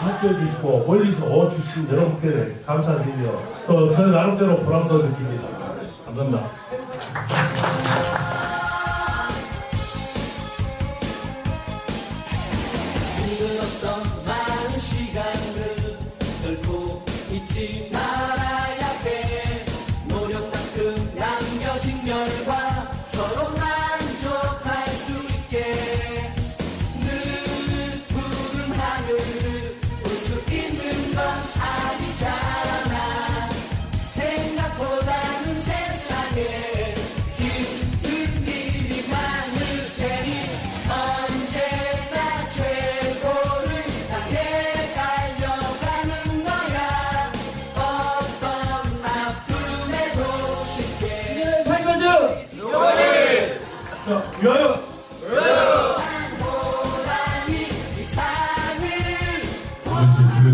박수해 주시고 멀리서 와주신 여러분께 감사드리며 또 저희 나름대로 보람도 느낍니다. 감사합니다.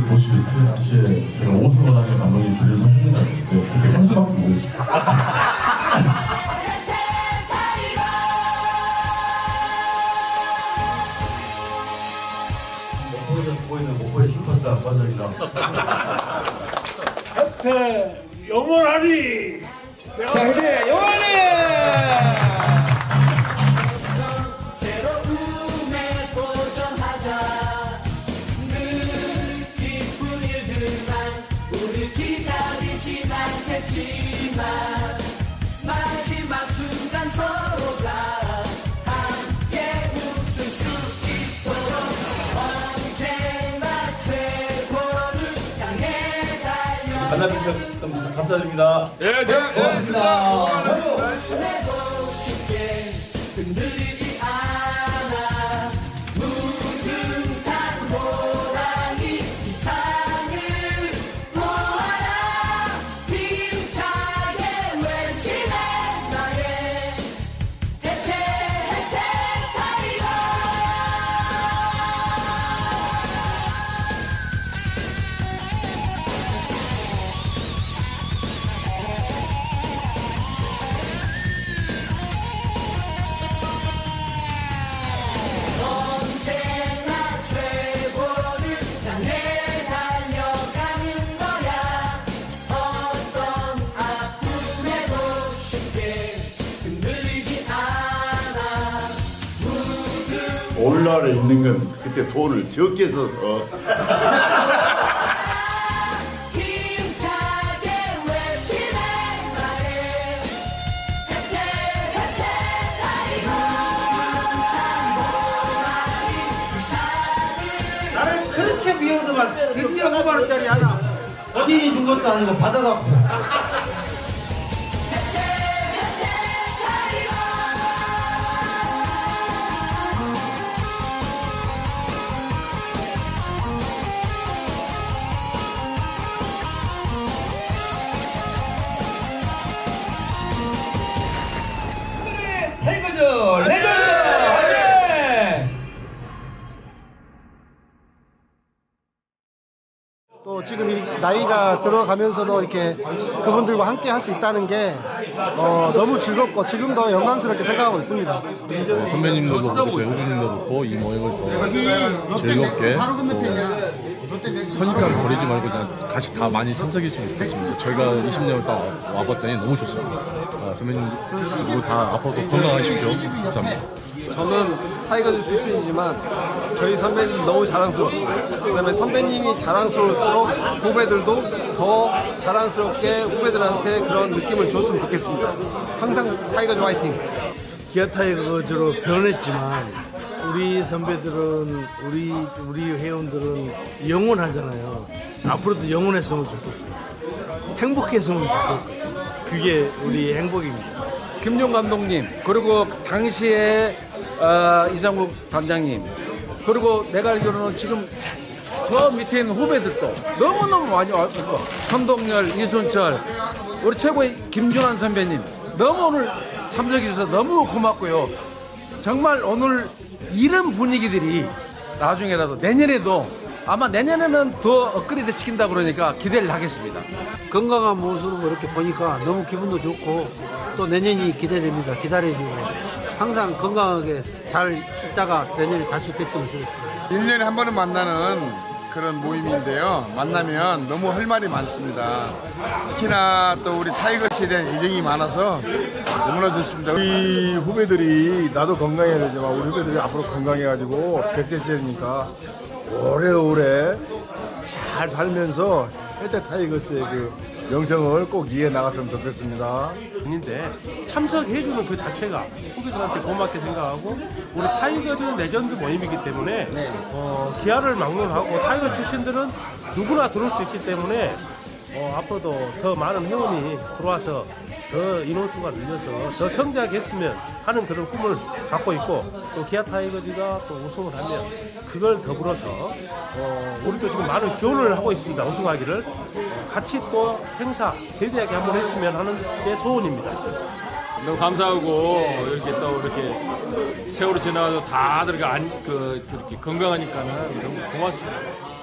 볼수 있으면 당시에 제가 오승원하게 감독님 줄을 서주신다고 했는데 그렇게 상수밖에 모르겠습니다. 영원하리. 자, 이제 영환이! 만나주셔서 감사드립니다. 예, 자, 고맙습니다. 해도 쉽게 오늘날에 있는 건 그때 돈을 적게 써서. 힘차게 외치네 혜태 혜태 나를 그렇게 미워도만 드디어 5만원짜리 하나. 본인이 준 것도 아니고 받아갖고 지금 이 나이가 들어가면서도 이렇게 그분들과 함께 할 수 있다는 게 어, 너무 즐겁고 지금도 영광스럽게 생각하고 있습니다. 어, 선배님들도 그렇고 저희 후배님들도 그렇고 이 모임을 더 즐겁게 맥 선입관 버리지 말고 그냥 같이 다 많이 참석해 주시면 좋겠습니다. 저희가 20년을 딱 와봤더니 너무 좋습니다. 아, 선배님 모두 다 앞으로도 건강하십시오. 감사합니다. 저는 타이거즈 출신이지만 저희 선배님 너무 자랑스럽고 그다음에 선배님이 자랑스러울수록 후배들도 더 자랑스럽게 후배들한테 그런 느낌을 줬으면 좋겠습니다. 항상 타이거즈 화이팅! 기아 타이거즈로 변했지만 우리 선배들은 우리 우리 회원들은 영원하잖아요. 앞으로도 영원했으면 좋겠어요. 행복했으면 좋겠고 그게 우리 행복입니다. 김용 감독님 그리고 당시에 어, 이상국 단장님 그리고 내가 알기로는 지금 저 밑에 있는 후배들도 너무너무 많이 왔고 선동열, 이순철 우리 최고의 김준환 선배님 너무 오늘 참석해 주셔서 너무 고맙고요 정말 오늘 이런 분위기들이 나중에라도 내년에도 아마 내년에는 더 업그레이드 시킨다 그러니까 기대를 하겠습니다. 건강한 모습으로 이렇게 보니까 너무 기분도 좋고 또 내년이 기대됩니다. 기다려주고 항상 건강하게 잘 있다가 내년에 다시 뵀으면 좋겠습니다. 1년에 한 번은 만나는 그런 모임인데요. 만나면 너무 할 말이 많습니다. 특히나 또 우리 타이거스에 대한 애정이 많아서 너무나 좋습니다. 우리 후배들이 나도 건강해야 되지만 우리 후배들이 앞으로 건강해가지고 백제시니까 오래오래 잘 살면서 혜태 타이거스의 그 명성을 꼭 이해 나갔으면 좋겠습니다. 인데 참석해주는 그 자체가 후배들한테 고맙게 생각하고 우리 타이거즈 레전드 모임이기 때문에 어, 기아를 막론하고 타이거 출신들은 누구나 들어올 수 있기 때문에 어, 앞으로도 더 많은 회원이 들어와서 더 인원수가 늘려서 더 성장했으면 하는 그런 꿈을 갖고 있고 또 기아 타이거즈가 또 우승을 하면 그걸 더불어서 어, 우리도 지금 많은 기원을 하고 있습니다 우승하기를 어, 같이 또 행사 대대하게 한번 했으면 하는 게 소원입니다. 너무 감사하고 이렇게 또 이렇게 세월이 지나서 다들 안, 그, 이렇게 건강하니까는 너무 고맙습니다.